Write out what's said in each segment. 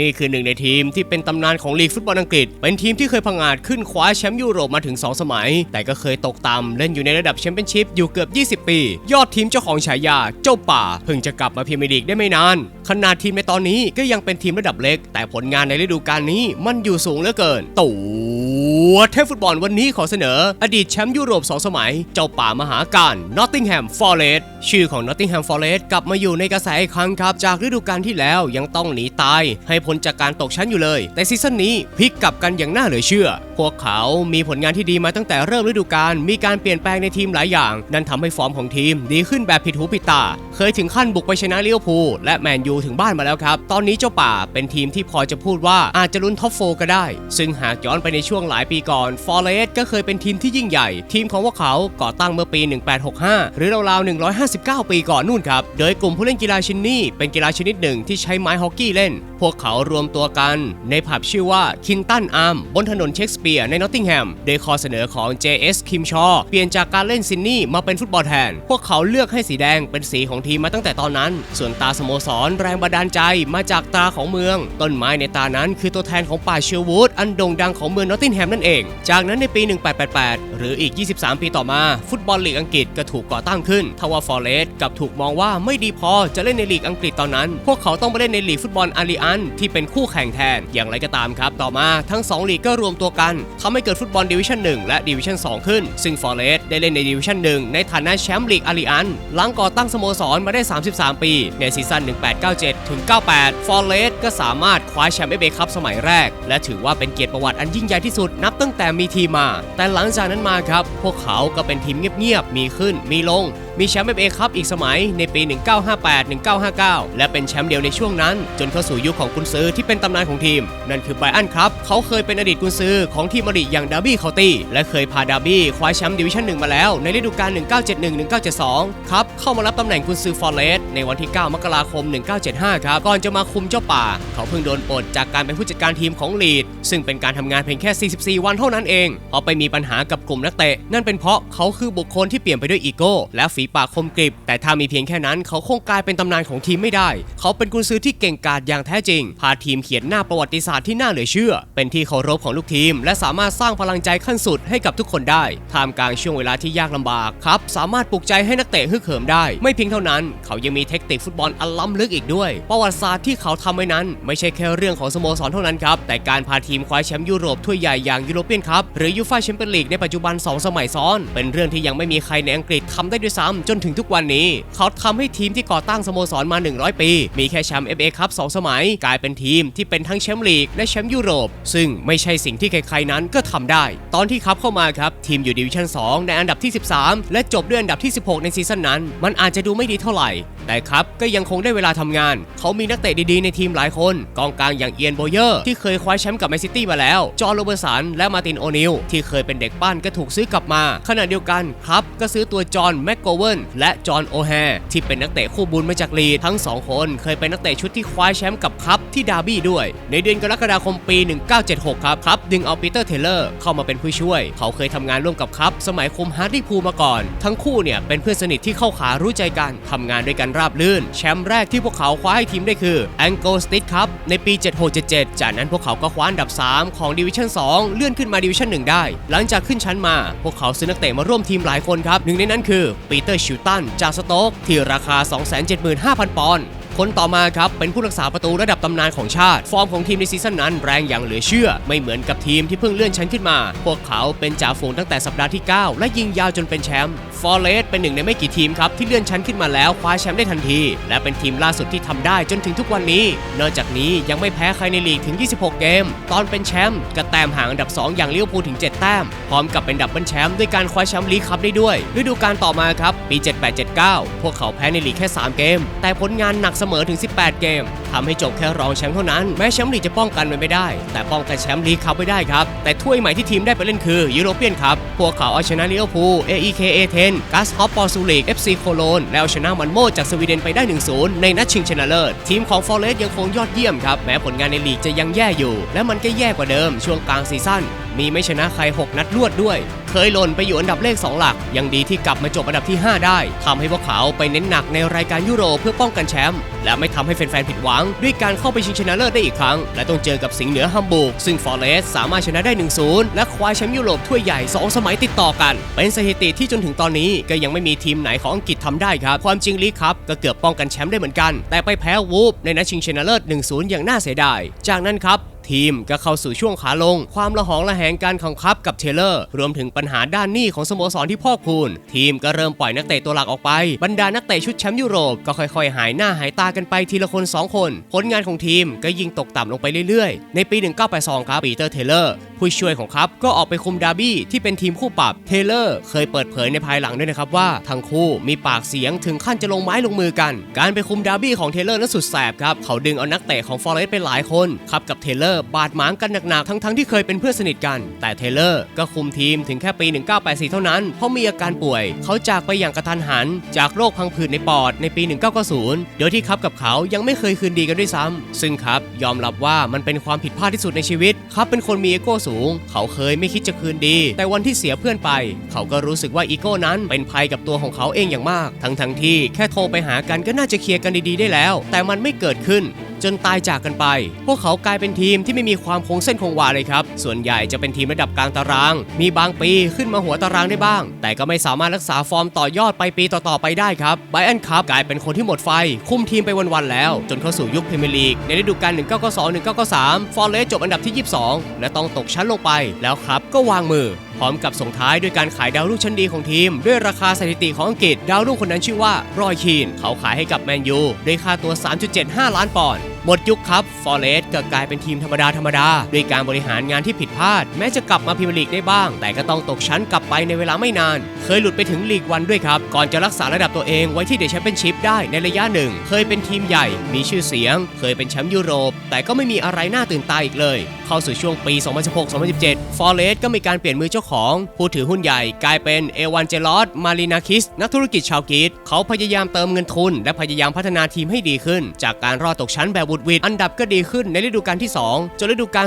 นี่คือหนึ่งในทีมที่เป็นตำนานของลีกฟุตบอลอังกฤษ เป็นทีมที่เคยพังอาจขึ้นคว้าแชมป์ยุโรปมาถึง 2 สมัย แต่ก็เคยตกต่ำเล่นอยู่ในระดับแชมเปี้ยนชิพอยู่เกือบ 20 ปี ยอดทีมเจ้าของฉายาเจ้าป่า เพิ่งจะกลับมาพรีเมียร์ลีกได้ไม่นาน ขนาดทีมในตอนนี้ก็ยังเป็นทีมระดับเล็ก แต่ผลงานในฤดูกาลนี้มันอยู่สูงเหลือเกินตั วเทพฟุตบอลวันนี้ขอเสนอ อดีตแชมป์ยุโรป 2 สมัย เจ้าป่ามหาการ Nottingham Forest ชื่อของ Nottingham Forest กลับมาอยู่ในกระแสอีกครั้งครับ จากฤดูกาลที่แล้วยังต้องหนีตาย ให้พ้นจากการตกชั้นอยู่เลย แต่ซีซั่นนี้พลิกกลับกันอย่างน่าเหลือเชื่อ พวกเขามีผลงานที่ดีมาตั้งแต่เริ่มฤดูกาลมีการเปลี่ยนแปลงในทีมหลายอย่าง นั่นทำให้ฟอร์มของทีมดีขึ้นแบบผิดหูผิดตา เคยถึงขั้นบุกไปชนะลิเวอร์พูลและแมนยูถึงบ้านมาแล้วครับ ตอนนี้เจ้าป่าเป็นทีมที่พอจะพูดว่าอาจจะลุ้นท็อปโฟก็ได้ ซึ่งหากย้อนไปในช่วงหลายปีก่อน ฟอร์เรสก็เคยเป็นทีมที่ยิ่งใหญ่ ทีมของพวกเขาก่อตั้งเมื่อปี 1865 หรือราวๆ 159 ปีก่อนนู่นครับ โดยกลุ่มผู้เล่นกีฬาชินนี้เป็นกีฬาชนิดหนึ่งที่ใช้ไม้ฮอกกี้เล่น พวกเขารวมตัวกัน ในผับชื่อว่าคินตันอาร์มบนถนนเชคสเปียร์ในนอตติงแฮม โดยข้อเสนอของ J.S. คิมชอเปลี่ยนจากการเล่นซินนี่มาเป็นฟุตบอลแทน พวกเขาเลือกให้สีแดงเป็นสีของทีมมาตั้งแต่ตอนนั้น ส่วนตาสโมสรแรงบันดาลใจมาจากตาของเมือง ต้นไม้ในตานั้นคือตัวแทนของป่าเชลวูดอันโด่งดังของเมืองนอตติงแฮมนั่นเองจากนั้นในปี 1888 หรืออีก 23 ปีต่อมา ฟุตบอลลีกอังกฤษก็ถูกก่อตั้งขึ้นทว่าฟอร์เรสกับถูกมองว่าไม่ดีพอจะเล่นในลีกอังกฤษตอนนั้น พวกเขาต้องไปเล่นในลีกฟุตบอลอารีอันที่เป็นคู่แข่งแทน อย่างไรก็ตามครับ ต่อมาทั้ง 2 ลีกก็รวมตัวกันทำให้เกิดฟุตบอลดิวิชั่น1และดิวิชั่น2ขึ้น ซึ่งฟอร์เรสได้เล่นในดิวิชั่น1ในฐานะแชมป์ลีกอารีอันหลังก่อตั้งสโมสรมาได้ 33 ปี ในซีซั่น 1897 ถึง 98 ฟอร์เรสก็สามารถคว้าแชมป์เอเบคัพสมัยแรก และถือว่าเป็นเกียรติประวัติอันยิ่งใหญ่ที่สุดนับตั้งแต่มีทีมมา แต่หลังจากนั้นมาครับ พวกเขาก็เป็นทีมเงียบๆมีขึ้นมีลง มีแชมป์เอฟเอคัพอีกสมัยในปี 1958 1959 และเป็นแชมป์เดียวในช่วงนั้น จนเข้าสู่ยุคของกุนซือที่เป็นตำนานของทีม นั่นคือไบอันครับ เขาเคยเป็นอดีตกุนซือของทีมอดีตอย่างดาร์บี้เคาน์ตี้และเคยพาดาร์บี้คว้าแชมป์ดิวิชั่นหนึ่งมาแล้ว ในฤดูกาล 1971 1972 ครับ เข้ามารับตำแหน่งกุนซือฟอร์เรสในวันที่ 9 มกราคม 1975 ครับ ก่อนจะมาคุมเจ้าป่า เขาเพิ่งโดนปลดจากการเป็นผู้จัดการทีมของลีดซึ่งเป็นการทำงานเพียงแค่ 44 วันเท่านั้นเองเพราะไปมีปัญหากับกลุ่มนักเตะนั่นเป็นเพราะเขาคือบุคคลที่เปลี่ยนไปด้วยอีโก้และฝีปากคมกริบ แต่ถ้ามีเพียงแค่นั้นเขาคงกลายเป็นตำนานของทีมไม่ได้ เขาเป็นกุนซือที่เก่งกาจอย่างแท้จริง พาทีมเขียนหน้าประวัติศาสตร์ที่น่าเหลือเชื่อ เป็นที่เคารพของลูกทีม และสามารถสร้างพลังใจขั้นสุดให้กับทุกคนได้ท่ามกลางช่วงเวลาที่ยากลำบากครับ สามารถปลุกใจให้นักเตะฮึกเหิมได้ ไม่เพียงเท่านั้น เขายังมีเทคนิคฟุตบอลอันล้ำลึกอีกด้วย ประวัติศาสตร์ที่เขาทำไว้นั้น ไม่ใช่แค่เรื่องของสโมสรเท่านั้นครับแต่การพาทีมคว้าแชมป์ยุโรปถ้วยใหญ่อย่างยูโรเปียนคัพหรือยูฟ่าแชมเปี้ยนลีกในปัจจุบันสองสมัยซ้อน เป็นเรื่องที่ยังไม่มีใครในอังกฤษทำได้ด้วยซ้ำจนถึงทุกวันนี้ เขาทำให้ทีมที่ก่อตั้งสโมสรมา 100 ปี มีแค่แชมป์ FA คัพ2สมัย กลายเป็นทีมที่เป็นทั้งแชมป์ลีกและแชมป์ยุโรป ซึ่งไม่ใช่สิ่งที่ใครๆนั้นก็ทำได้ ตอนที่คัพเข้ามาครับ ทีมอยู่ดิวิชั่น 2 ในอันดับที่ 13 และจบด้วยอันดับที่ 16 ในซีซั่นนั้น มันอาจจะดูไม่ดีเท่าไหร่ แต่ครับก็ยังคงได้เวลาทำงาน เขามีนักเตะดีๆ ในทีมหลายคน กองกลางอย่างเอียนโบเยอร์ที่เคยคว้าแชมป์กับแมนซิตี้มาแล้ว จอห์นโรเบอร์สันและมาตินโอนิลที่เคยเป็นเด็กปั้นก็ถูกซื้อกลับมา ขณะเดียวกันครับก็ซื้อตัวจอห์นแม็กโกเวนและจอห์นโอแฮร์ที่เป็นนักเตะคู่บุญมาจากลีดทั้งสองคนเคยเป็นนักเตะชุดที่คว้าแชมป์กับครับที่ดาร์บี้ด้วย ในเดือนกรกฎาคมปี 1976 ครับครับดึงเอาปีเตอร์เทเลอร์เข้ามาเป็นผู้ช่วย เขาเคยทำงานร่วมกับครับสมัยคุมฮาร์ดี้พูมาก่อน ทั้งคู่เนี่ยเป็นเพื่อนสนิทที่เข้าขารู้ใจกันทำงานด้วยกันราบรื่น แชมป์แรกที่พวกเขาคว้าให้ทีมได้คือแองโกลสติ t ครับในปี 7677 จากนั้นพวกเขาก็คว้าอันดับ 3 ของดิวิชั่น 2 เลื่อนขึ้นมาดิวิชั่น 1 ได้ หลังจากขึ้นชั้นมา พวกเขาซื้อนักเตะมาร่วมทีมหลายคนครับหนึ่งในนั้นคือปีเตอร์ชิวตันจากสโต๊กที่ราคา 275,000 ปอนด์คนต่อมาครับ เป็นผู้รักษาประตูระดับตำนานของชาติ ฟอร์มของทีมในซีซั่นนั้นแรงอย่างเหลือเชื่อ ไม่เหมือนกับทีมที่เพิ่งเลื่อนชั้นขึ้นมา พวกเขาเป็นจ่าฝูงตั้งแต่สัปดาห์ที่ 9 และยิงยาวจนเป็นแชมป์ อร์เรสเป็นหนึ่งในไม่กี่ทีมครับที่เลื่อนชั้นขึ้นมาแล้วคว้าแชมป์ได้ทันที และเป็นทีมล่าสุดที่ทำได้จนถึงทุกวันนี้ นอกจากนี้ยังไม่แพ้ใครในลีกถึง 26 เกม ตอนเป็นแชมป์ก็แต้มห่างอันดับ 2 อย่างเลิเวพูถึง 7 แต้ม พร้อมกับเป็นดับเบิลแชมป์ด้วยการคว้าแชมป์ลีกคัพได้ด้วยฤดูกาลต่อมาครับปี 7879 พวกเขาแพ้ในลีกแค่ 3 เกม แต่ผลงานหนักเสมอถึง 18 เกมทำให้จบแค่รองแชมป์เท่านั้นแม้แชมป์ลีกจะป้องกันมันไม่ได้ แต่ป้องกันแชมป์ลีกคัพไว้ได้ครับแต่ถ้วยใหม่ที่ทีมได้ไปเล่นคือยูโรเปียนคัพพวกเขาเอาชนะลิเวอร์พูล AEK A10 กัสฮอปปอร์ซูลิก FC โคโลนแล้วชนะมันโมจากสวีเดนไปได้ 1-0 ในนัดชิงชนะเลิศ ทีมของฟอร์เรสยังคงยอดเยี่ยมครับ แม้ผลงานในลีกจะยังแย่อยู่ และมันก็แย่กว่าเดิมช่วงกลางซีซั่น มีไม่ชนะใคร 6 นัดรวดด้วย เคยหล่นไปอยู่อันดับเลข 2 หลัก ยังดีที่กลับมาจบอันดับที่ 5 ได้ทำให้พวกเขาไปเน้นหนักในรายการยุโรเพื่อป้องกันแชมป์และไม่ทำให้แฟนๆผิดหวัง ด้วยการเข้าไปชิงชนะเลิศได้อีกครั้ง และต้องเจอกับสิงห์เหนือฮัมบูร์กซึ่งฟอร์เรสสามารถชนะได้ 1-0 และคว้าแชมป์ยุโรปถ้วยใหญ่ 2 สมัยติดต่อกัน เป็นสถิติที่จนถึงตอนนี้ก็ยังไม่มีทีมไหนของอังกฤษทำได้ครับความจริงลีกครับก็เกือบป้องกันแชมป์ได้เหมือนกัน แต่ไปแพ้วูฟในนัดชิงชนะเลิศ1-0 อย่างน่าเสียดาย จากนั้นครับ ทีมก็เข้าสู่ช่วงขาลง ความละหองละแหงการขังคับกับเทเลอร์ รวมถึงปัญหาด้านหนี้ของสโมสรที่พอกพูนทีมก็เริ่มปล่อยนักเตะตัวหลักออกไป บรรดานักเตะชุดแชมป์ยุโรปก็ค่อยๆ หายหน้าหายตากันไปทีละคน 2 คน ผลงานของทีมก็ยิ่งตกต่ำลงไปเรื่อยๆ ในปี 1982 ครับปีเตอร์เทเลอร์ผู้ช่วยของครับก็ออกไปคุมดาร์บี้ที่เป็นทีมคู่ปรับเทเลอร์ เคยเปิดเผยในภายหลังด้วยนะครับว่าทั้งคู่มีปากเสียงถึงขั้นจะลงไม้ลงมือกัน การไปคุมดาร์บี้ของเทเลอร์นั้นสุดแสบครับ เขาดึงเอานักเตะของฟอร์เรสไปหลายคนครับกับเทเลอร์บาดหมางกันหนักๆ ทั้งๆที่เคยเป็นเพื่อนสนิทกัน แต่เทเลอร์ก็คุมทีมถึงแค่ปี 1984 เท่านั้น เพราะมีอาการป่วย เขาจากไปอย่างกระทันหัน จากโรคพังผืดในปอดในปี 1990 โดยที่ครับกับเขายังไม่เคยคืนดีกันด้วยซ้ำซึ่งครับยอมรับว่ามันเป็นความผิดพลาดที่สุดในชีวิตครับเป็นคนมีเอโก้สูง เขาเคยไม่คิดจะคืนดี แต่วันที่เสียเพื่อนไป เขาก็รู้สึกว่าอีโก้นั้นเป็นภัยกับตัวของเขาเองอย่างมาก ทั้งทั้งที่แค่โทรไปหากันก็น่าจะเคลียร์กันดีๆได้แล้ว แต่มันไม่เกิดขึ้น จนตายจากกันไป พวกเขากลายเป็นทีมที่ไม่มีความคงเส้นคงวาเลยครับ ส่วนใหญ่จะเป็นทีมระดับกลางตาราง มีบางปีขึ้นมาหัวตารางได้บ้าง แต่ก็ไม่สามารถรักษาฟอร์มต่อยอดไปปีต่อๆไปได้ครับไบอันคัพกลายเป็นคนที่หมดไฟ คุมทีมไปวันๆแล้ว จนเข้าสู่ยุคพรีเมียร์ลีกในฤดูกาล 1992-1993 ฟอร์เรสจบอันดับที่ 22 และต้องตกชั้นลงไปแล้วครับก็วางมือพร้อมกับส่งท้ายด้วยการขายดาวรุ่งชั้นดีของทีม ด้วยราคาสถิติของอังกฤษ ดาวรุ่งคนนั้นชื่อว่ารอยคีน เขาขายให้กับแมนยูด้วยค่าตัว 3.75 ล้านปอนด์ หมดยุคครับฟอร์เรสก็กลายเป็นทีมธรรมดาธรรมดาด้วยการบริหารงานที่ผิดพลาด แม้จะกลับมาพรีเมียร์ลีกได้บ้าง แต่ก็ต้องตกชั้นกลับไปในเวลาไม่นาน เคยหลุดไปถึงลีกวันด้วยครับ ก่อนจะรักษาระดับตัวเองไว้ที่เดชแชมเปี้ยนชิพได้ในระยะหนึ่ง เคยเป็นทีมใหญ่ มีชื่อเสียง เคยเป็นแชมป์ยุโรป แต่ก็ไม่มีอะไรน่าตื่นตาอีกเลย เข้าสู่ช่วงปี 2016-2017 ฟอร์เรสก็มีการเปลี่ยนมือเจ้าของ ผู้ถือหุ้นใหญ่กลายเป็นเอวานเจลอสมารินาคิส นักธุรกิจชาวกรีซเขาพยายามเติมเงินทุน และพยายามพัฒนาทีมให้ดีขึ้น จากการรอดตกชั้นแบบวุดวิดอันดับก็ดีขึ้นในฤดูกาลที่ 2 จนฤดูกาล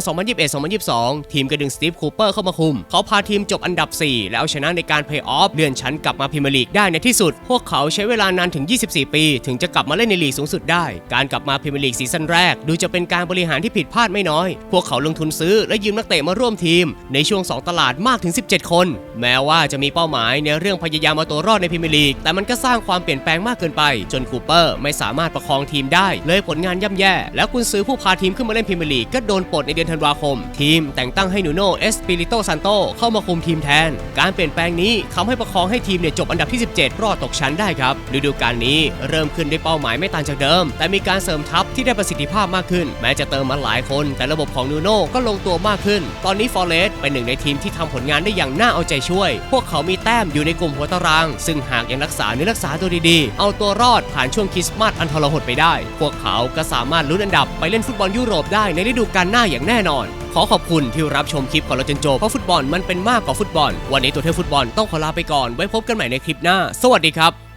2021-2022 ทีมก็ดึงสตีฟคูเปอร์เข้ามาคุม เขาพาทีมจบอันดับ 4 แล้วเอาชนะในการเพลย์ออฟเลื่อนชั้นกลับมาพรีเมียร์ลีกได้ในที่สุด พวกเขาใช้เวลานานถึง 24 ปี ถึงจะกลับมาเล่นในลีกสูงสุดได้ การกลับมาพรีเมียร์ลีกซีซั่นแรก ดูจะเป็นการบริหารที่ผิดพลาดไม่น้อย พวกเขาลงทุนซื้อและยืมนักเตะมาร่วมทีม ในช่วง 2 ตลาดมากถึง 17 คน แม้ว่าจะมีเป้าหมายในเรื่องพยายามเอาตัวรอดในพรีเมียร์ลีกแต่มันก็สร้างความเปลี่ยนแปลงมากเกินไป จนคูเปอร์ไม่สามารถประคองทีมได้ เลยผลงานย่ำแย่ แล้วกุนซื้อผู้พาทีมขึ้นมาเล่นพรีเมียร์ลีกก็โดนปลดในเดือนธันวาคม ทีมแต่งตั้งให้นูโนเอสปิริโตซันโตเข้ามาคุมทีมแทน การเปลี่ยนแปลงนี้ทำให้ประคองให้ทีมเนี่ยจบอันดับที่ 17 รอดตกชั้นได้ครับฤดูกาลนี้เริ่มขึ้นด้วยเป้าหมายไม่ต่างจากเดิม แต่มีการเสริมทัพที่ได้ประสิทธิภาพมากขึ้น แม้จะเติมมาหลายคน แต่ระบบของนูโนก็ลงตัวมากขึ้น ตอนนี้ฟอร์เรสเป็นหนึ่งในทีมที่ทำผลงานได้อย่างน่าเอาใจช่วย พวกเขามีแต้มอยู่ในกลุ่มหัวตาราง ซึ่งหากยังรักษาเนื้อรักษาตัวดีๆ เอาตัวรอดผ่านช่วงคริสต์มาสอันทรหดไปได้ พวกเขาก็สามารถลุ้นอันดับไปเล่นฟุตบอลยุโรปได้ในฤดูกาลหน้าอย่างแน่นอน ขอขอบคุณที่รับชมคลิปของเราจนจบเพราะฟุตบอลมันเป็นมากกว่าฟุตบอล วันนี้ตัวเทพฟุตบอลต้องขอลาไปก่อนไว้พบกันใหม่ในคลิปหน้า สวัสดีครับ